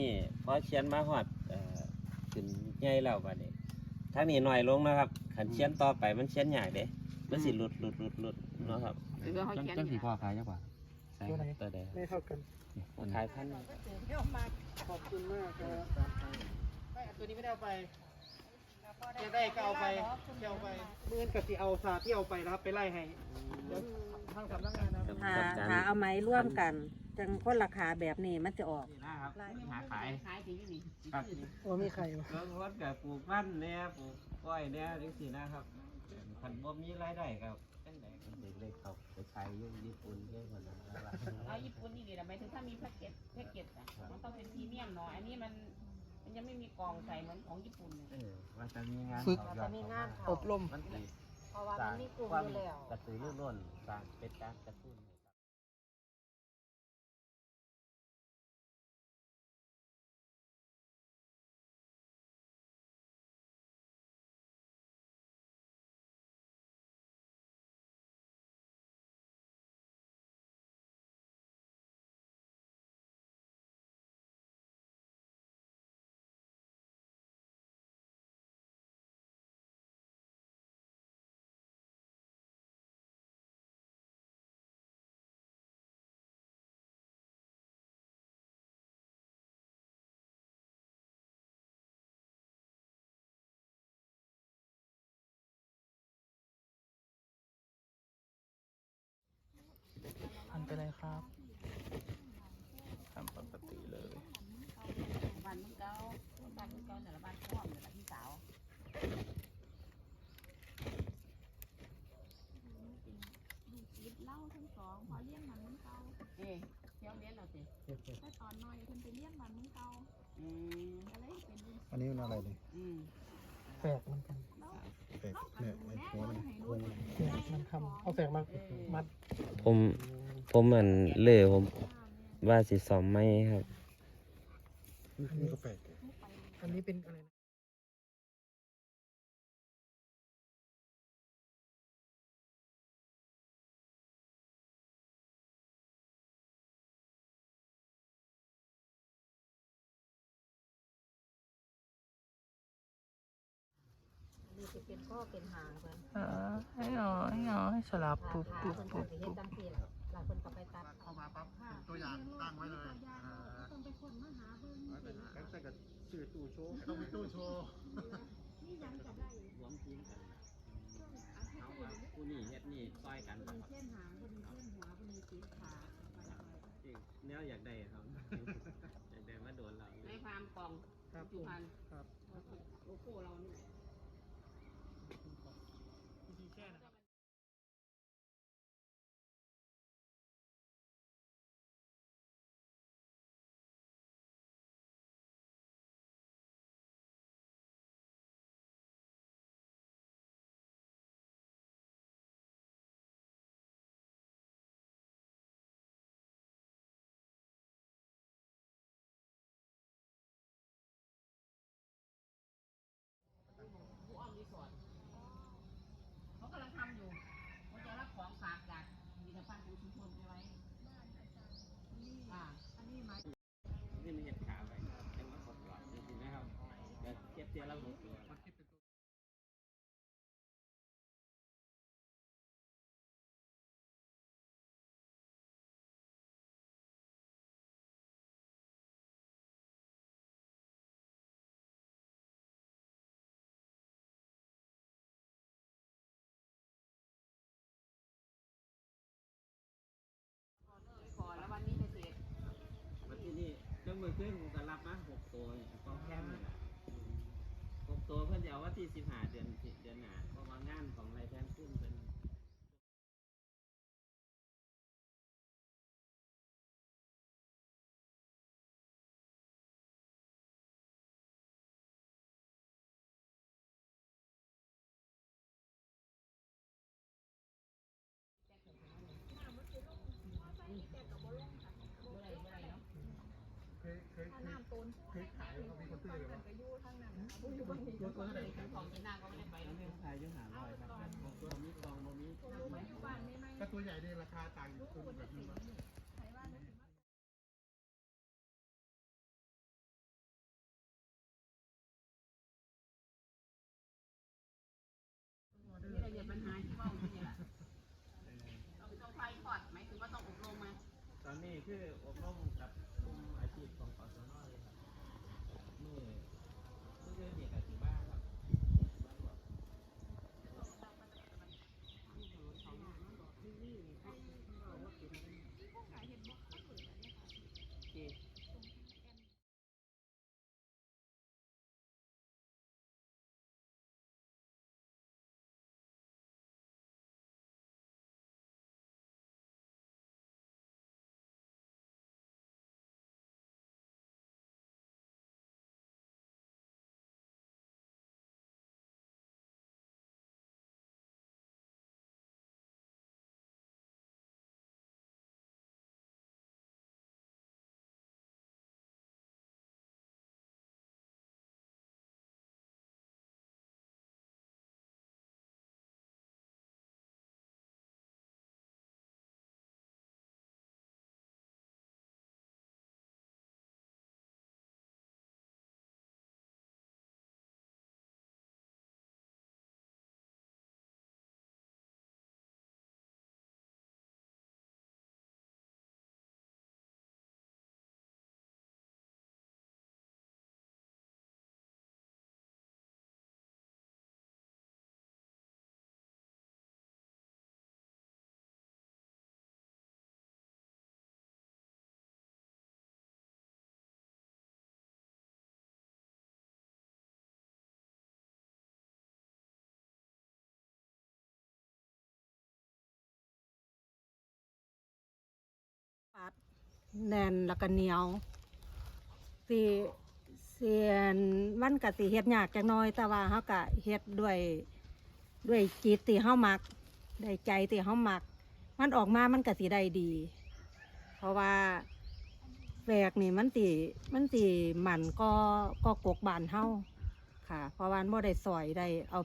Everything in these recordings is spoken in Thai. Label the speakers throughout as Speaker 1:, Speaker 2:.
Speaker 1: นี่พอเขียนมาหอดเอ่อขึ้นใหญ่แล้วบัดนี้ทางนี้น้อยลงนะครับขันเขียนต่อไปมันเขียนใหญ่เด้มันสิหลุดหลุดหลุดหลุดเนาะครับ
Speaker 2: หรือว่าเขา
Speaker 3: จัง
Speaker 2: เขียน
Speaker 3: จังสีพ่อขายจังกว่าใช่
Speaker 4: ตัวไหน
Speaker 1: ตัวใด
Speaker 4: ไม่เท่ากัน
Speaker 1: ขายพัน
Speaker 4: ขอบคุณมากครับ
Speaker 5: ไม่ตัวนี้ไม่ได้เอาไป จะได้ก็เอาไปจะเอาไปเมื่อนกับที่เอาสาที่เอาไปนะครับไปไล่ให้เดี๋ยวทางสำนักงานนะครับ
Speaker 6: หาหาเอาไม้ร่วมกัน จังคนราคาแบบนี้มันจะออก
Speaker 1: นี่นะครับหาขาย
Speaker 2: ขายจริงนี่
Speaker 1: ครับ
Speaker 4: โอ้มีใครวะ
Speaker 1: เบิ่งรถกับปลูกมันแหน่ปลูกก้อยแหน่จังซี่นะครับคันบ่มีรายได้ก็จังได๋ก็เด็กเล็กเขาไปขายอยู่ญี่ปุ่นเด้คนนั้นแล้วล่ะ
Speaker 2: เอาญี่ปุ่นนี่ดีนะหมายถึงถ้ามีแพ็กเกจแพ็กเกจอะมันต้องเป็นพรีเมียมหน่อยอันนี้มัน มันยังไม่มีกล่องใส่เหมือนของญี่ปุ่นเนี่ย
Speaker 1: เออว่าจะมีงาน
Speaker 4: ฝึก
Speaker 1: เขายอดเขา
Speaker 4: อบรม
Speaker 1: มันสิ
Speaker 6: เพราะว่า
Speaker 1: สร้า
Speaker 6: มั
Speaker 1: ง
Speaker 6: นมีกลุ่ม
Speaker 1: ความ
Speaker 6: อยู่แล้ว
Speaker 1: กระตือรือร้นสร้างเป็นการกระตุ้น
Speaker 4: ครับทำปกติเลย
Speaker 2: บ้านมึงเก่าบ้านมึงเก่าแต่ละบ้านพ่อมแต่ละพี่สาวเล่าทั้งสองพอเลี้ยงมันมึงเก่าเอ๊ะเที่ยวเลี้ยงเราสิ
Speaker 7: แต่ตอนน้อยเพิ่นไปเลี้ยงบ้านมึงเก่า
Speaker 2: อืม
Speaker 7: ก็เลยเป็นบุญ
Speaker 8: อันนี้มันอะไรเนี่ย
Speaker 2: อืม
Speaker 4: แฝกมันกัน
Speaker 8: แปลกเนี่ยไอ้หัวมันเนี่ยหัวมัน
Speaker 4: แฝกมันทำเอาแฝกมามัด
Speaker 1: ผม ผมเหมือนเล่ผมว่าสิซ้อมไหมครับ
Speaker 8: นี่ก็แปลก
Speaker 4: อันนี้เป็นอะไรนะ
Speaker 6: นี่สิเป็นข้อเป็นหางเพิ่น
Speaker 4: อ๋อให้หน่อยให้หน่อยสลับ
Speaker 6: หา
Speaker 4: ปุ๊บ
Speaker 6: หา
Speaker 4: ปุ๊บ
Speaker 6: เพิ่นก็
Speaker 4: ปุ๊บ
Speaker 6: สิเฮ็ด
Speaker 4: ปุ๊บ
Speaker 6: จังซี่ล่ะหลายเพิ่นก็ไปตัด
Speaker 8: เข้ามาปั๊บตัวอย่างตั้งไว้เลย
Speaker 7: ต้องไปคนมาหาเบิ่ง
Speaker 8: แล้วแต่ก็ชื่อตู้โชว์ต้องมีตู้โชว์
Speaker 7: นี่ยังจะได้
Speaker 1: รวมทีมกันเอาว่าผู้นี่เฮ็ดนี่ซอยกันครับ
Speaker 7: เช่นหางคนนี้เช่นหัวคนนี้สีขาไปไป
Speaker 1: แนวอยากได้ครับ อยากได้มาโดนเรา
Speaker 2: ในฟาร์มกล่อง
Speaker 5: ครับ
Speaker 2: จุพัน
Speaker 5: ครับ
Speaker 2: โลโก้เรานี่
Speaker 5: วิ เพิ่ก็รับ
Speaker 2: มาหกตัวกองแคมเนี่ยหกตัวเพื่อนจะเอาว่าที่สิบหาเดือนเดือ
Speaker 1: นหนาเพราะว่างานของไรแทนขึ้นเป็น ตัวใหญ่เนี่ราคาต่างกันแบบนี้รเรียปัญหาที่ห้องนี่แหละต้องไฟพอดไหมายถึว่าต้องอบรมไหมตอนนี้คืออ
Speaker 6: แน่นแล้วก็เหนียวสิเสียนมันก็สิเฮ็ดยากจักหน้อย แต่ว่าเฮาก็เฮ็ดด้วยด้วยจิตที่เฮามักได้ใจที่เฮามัก มันออกมามันก็สิได้ดี เพราะว่าแปลกนี่มันสิมันสิหมันก็ก็กกบานเฮาค่ะ เพราะว่ามันบ่ได้ซอยได้เอา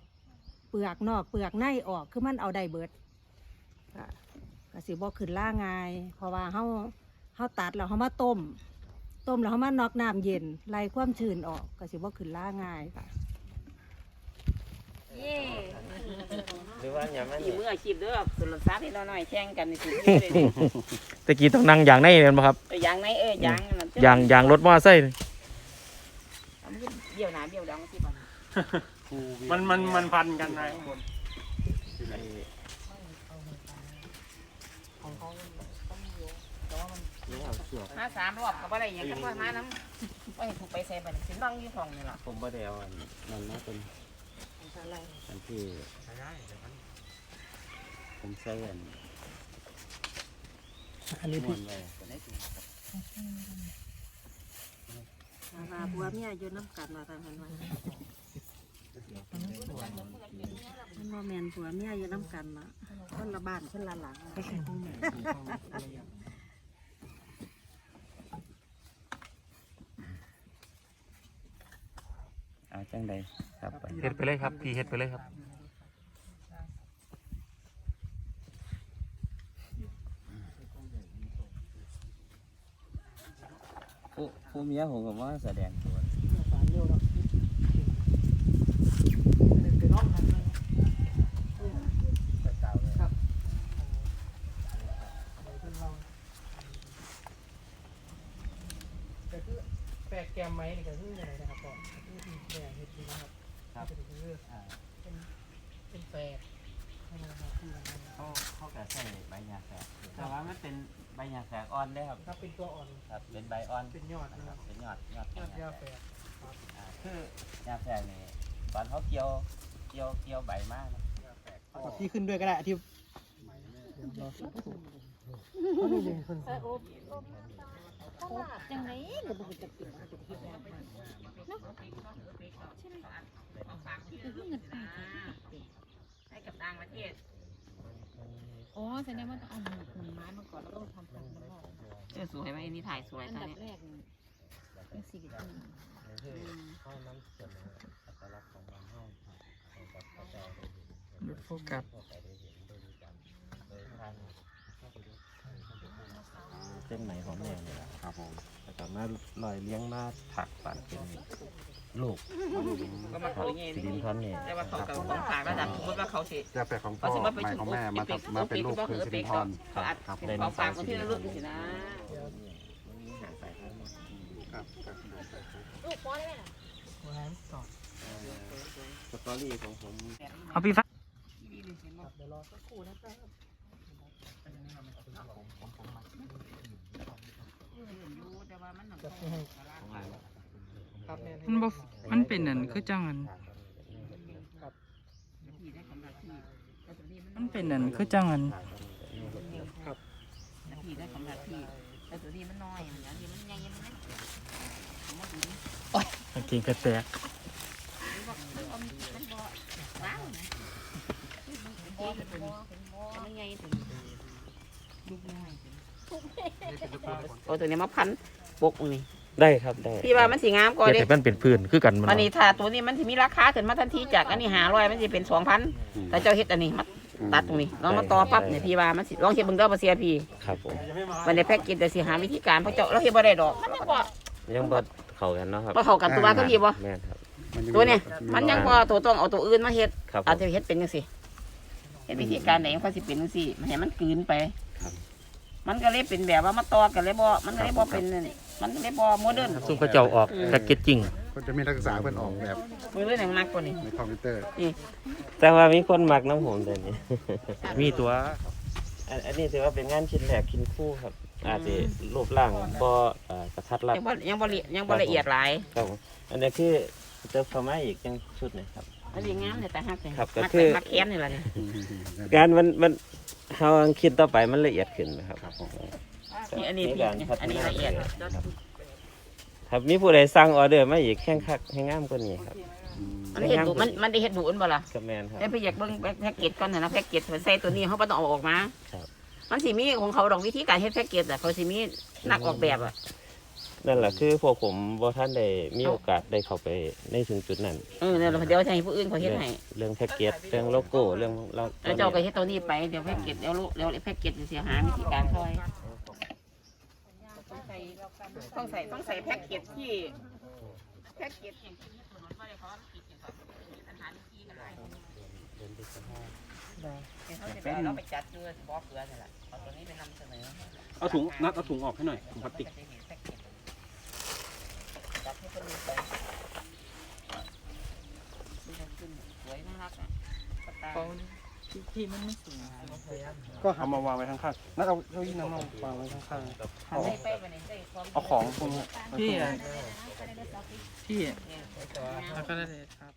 Speaker 6: เปลือกนอกเปลือกในออกคือมันเอาได้เบิดค่ะก็สิบ่ขึ้นล่าง่าย เพราะว่าเฮา เขาตัดแล้วเขามาต้ม ต้มแล้วเขามานอกน้ำเย็นไล่ความชื้นออกก็สิว่าขึ้นล่าง่ายค่ะ
Speaker 2: เย่
Speaker 1: หรือว่าอย่างนั้น
Speaker 2: ขี่
Speaker 1: เนี่ย
Speaker 2: มืออาชีพเด้อสุรศักดิ์ให้เราหน่อยแข่งกันนี่สิเลย
Speaker 4: ตะกี้ต้องนั่งอย่างในเห็นไหมครับ
Speaker 2: เออยางไหนเออยางนั่น
Speaker 4: ยางยางรถมอไซค์
Speaker 2: เอามันก็เบี้ยวหน้าเบี้ยวดังที่บ้าน
Speaker 5: มันมันมันพันกันนะข้างบน
Speaker 2: มาสามรอบก็บ่ได้หยังกันว่ามาน้ำว่าให้ถูกไปใส่บัดนี้สินั่งอยู่ห้องนี่ล่ะ
Speaker 3: ผมบ่ได้เอาอันนั่นนะเป็นอันที่ผมใส่อัน
Speaker 5: อันนี้
Speaker 3: ม้
Speaker 5: พี่
Speaker 3: วนไว้
Speaker 6: ว่าผัวเมียอยู่น้ำกันว่าทางนั้นว่ามันว่าแมนผัวเมียอยู่น้ำกันนะคนละบ้านคนละหลัง
Speaker 3: อาจังใดครับไป
Speaker 4: เฮ็ดไปเลยครับพี่เฮ็ดไปเลยครับ
Speaker 3: ผู้ผู้เมียผมก็ว่าแสดงตัว
Speaker 5: สามเดียวเนาะเป็นน้องกันเลยครับเป็นเราแต่คือแปลกแกมไหม นี่ก็คือยังไงนะครับก่อนคือที่แปลกเห็ดดีนะครับ
Speaker 3: ครับ
Speaker 5: ก็คือ
Speaker 3: อ่า
Speaker 5: เป็นเป็นแปลกนะครับคือยังไง
Speaker 1: เขาเขาก็ใส่ใบยาแฝกแต่ว่ามันเป็นใบยาแฝกอ่อนเด้อครับ
Speaker 5: ครับเป็นตัวอ่อน
Speaker 1: ครับ เป็นใบอ่อน
Speaker 5: เป็นยอด
Speaker 1: นะ
Speaker 5: นะ
Speaker 1: ค
Speaker 5: ค
Speaker 1: รั
Speaker 5: รั
Speaker 1: บบเป็นยอดยอด
Speaker 5: ยอดยาาแฝกครับ
Speaker 1: อ่าคือยาแฝกนี่ตอนเขาเกี่ยวเกี่ยวเกี่ยวใบมากนะ
Speaker 5: เอาที่ขึ้นด้วยก็ได้ที่เดี๋ยวรอสักครู่เขานี่เลยคน
Speaker 7: จังไรก็บ่จะปิดมันจะเฮ็ดแล้วเนาะคือเงินไป
Speaker 2: ให้กับต่างประเทศ
Speaker 7: อ๋อแสดงว่าต้องเอาหมุดหมุนไม้มาก่อนแล้วก็ทำกันมันออก
Speaker 2: เออสวยไหมอันนี้ถ่ายสวย
Speaker 7: อัน
Speaker 2: ตอน
Speaker 7: ดับ
Speaker 2: นี้
Speaker 7: แรกนี่เป็นสิ่งที่
Speaker 1: คือเขานำเสนออัตลักษณ์ของบ้านเฮาให้กับพระจาได้เห็น
Speaker 4: หยุดโฟกัส
Speaker 1: ทั่วไปได้เห็นโดยการโดยทาง เส้นไหมของแม่นี่แหละครับผมแล้วก็มาลอยเลี้ยงมาถักปั่นเป็นลูก
Speaker 2: ก็มาเขาอย่างงี้
Speaker 1: สิรินทรนี่
Speaker 2: แต่ว่าเขากับของฝากระดับสมมติว่าเขาสิ
Speaker 8: จะแปลของพ่
Speaker 2: เขา
Speaker 8: อ
Speaker 2: สิมาไป
Speaker 8: หมาย
Speaker 2: ถึง
Speaker 8: ของแม่มา
Speaker 2: เป็
Speaker 8: ทำมาเป็นลูกคืนสิริพร
Speaker 2: เขาอาจ
Speaker 8: ครับ
Speaker 2: เป็นของฝากของที่ระลึกสินะ
Speaker 5: เดี๋ยว
Speaker 8: ครับครับ
Speaker 1: สตอรี่ของผม
Speaker 4: เอาพี่ฟ้า
Speaker 5: ครับ แม่
Speaker 4: มันบ่มันเป็นอันคือจังอันมันเป็นอันคือจังอัน
Speaker 2: นาทีได้ของนาทีแต่ตัวนี้มันน้อยอย่างนี้มันใหญ่มันเล็กผมว่าดูนี่
Speaker 4: กางเกงกระแตก
Speaker 2: มันบ่มันบ่ว้าวนะมันบ่มันบ่มันใหญ่ถึงลูกน้อย โอ้ตัวนี้มาพันปกนี่
Speaker 1: ได้ครับได้
Speaker 2: พี่ว่ามันสิงามกว่า
Speaker 3: เฮ็ด
Speaker 2: เด้
Speaker 3: ให้มันเป็นพื้นคือกันมัน
Speaker 2: มันนี่ถ้าตัวนี้มันสิมีราคาขึ้นมาทันทีจากอันนี้หาร้อยมันสิเป็นสองพันแต่เจ้าเฮ็ดอันนี้มาตัดตรงนี้ลองมาต่อปั๊บเนี่ยพี่ว่ามันสิลองเฮ็ดเบิ่งเด้อบ่เสียพี่
Speaker 1: ครับผม
Speaker 2: มันได้แพ็กเกจแต่สิหาวิธีการเพราะเจ้าเราเฮ็ดบ่ได้ดอกมันยังบ่
Speaker 1: ยังบ่เข้ากันเนาะครับ
Speaker 2: บ่เข้ากันตัวว่าก็พี่บ่
Speaker 1: แม่นครับ
Speaker 2: ตัวเนี้ยมันยังบ่ตัวต้องเอาตัวอื่นมาเฮ็ด
Speaker 1: ครับผม
Speaker 2: อาจจะเฮ็ดเป็นจังซี่เฮ็ดวิธีการไหนมันก็สิเป็นจังซี่มันให้มันกลืนไป
Speaker 1: ครับ
Speaker 2: มันก็เลยเป็นแบบว่ามาต่อกันเลยบ่มันก็เลยบ่เป็นนี่มันก็เลยบ่โมเดิร์น
Speaker 3: ซุ่มเขาเจ้าออกแพ็กเกจจริง
Speaker 8: ก็จะมีนักศึกษาเพื่อนออกแบบ
Speaker 2: มือเล่นหนังนักกว่านี้
Speaker 8: ในคอมพิวเตอร์
Speaker 1: แต่ว่ามีคนมักน้ำผมแต่นี้
Speaker 3: มีตัว
Speaker 1: อันอันนี้ถือว่าเป็นงานชิ้นแรกชิ้นคู่ครับ อาจจะรูปร่างบ่เอ่อกระทัดรัด
Speaker 2: ยังบ่ยังบ่ละยังบ่ละเอียดหลาย
Speaker 1: ครับผมอันนี้คือเติมเข้ามาอีกยังชุดหนึงครับ
Speaker 2: มันสิงามเนี่ยแต่ฮักเนี่ย
Speaker 1: ครับก็
Speaker 2: มัก
Speaker 1: คือ
Speaker 2: มักแค้นนี่ล่ะเนี่ย
Speaker 1: การมันมันเฮาคิดต่อไปมันละเอียดขึ้นนะครับ
Speaker 2: นี่อันนี้
Speaker 1: ใพี่การ
Speaker 2: เนี่ย
Speaker 1: พัฒ
Speaker 2: อันนี้ละเอียด
Speaker 1: ครับมีผู้ใดสั่งออเดอร์มาอีกแข่งคักให้งามกว่านี้ครับ
Speaker 2: มันเฮ็ดดูมันมันได้เฮ็ดดูอันบ่ล่ะ
Speaker 1: ก็แมนครับ
Speaker 2: แต่พี่อยากเบิ่งแพ็กเกจก่อนนะนะแพ็กเกจใส่ตัวนี้เขาบ่ต้องเอาออกมา
Speaker 1: ครับ
Speaker 2: มันสิมีของเขาดอกวิธีการเฮ็ดแพ็กเกจอะเขาสิมีนักออกแบบอะ
Speaker 1: นั่นแหละคือพวกผมบ่ท่านได้มีโอกาสได้เข้าไปในถึงจุดนั้น
Speaker 2: เออเดี๋ยวเดี๋ยวจะให้ผู้อื่นเขาเฮ็ดให้
Speaker 1: เรื่องแพ็กเกจเรื่องโลโก้เรื่องเรา
Speaker 2: แล้วเจ้าก็เฮ็ดตัวนี้ไปเดี๋ยวแพ็กเกจเดี๋ยวลูกเดี๋ยวแพ็กเกจจะเสียหายวิธีการช่วยต้องใส่ต้องใส่ต้องใส่แพ็กเกจที่แพ็กเกจอย่างที่ญี่ปุ่นมันบ่ได้เพราะว่ามันผิดอย่างแบบมีปัญหาที่กันหลายเดี๋ยวเขาจะไปเอาเราไปจัดเกลือบอกเกลือนี่แหละเอาตัวนี้ไปนำเสนอ
Speaker 5: เอาถุงนัดเอาถุงออกให้หน่อยถุงพลาสติก
Speaker 2: จับให้คนดูไปดูมันขึ้นสวยน่ารักอะ กระต่าย
Speaker 4: ที่มันไม่สูง
Speaker 5: ก็เอามาวางไว้ข้างๆนัดเอาเก้าอี้นั้นมาวางไว้ข้าง
Speaker 2: หันให้ไปวันนี้ได้ความ
Speaker 5: ๆเอาของพวกนี้
Speaker 4: พี่อะพี่อะแล้วก็ได้เลยครับ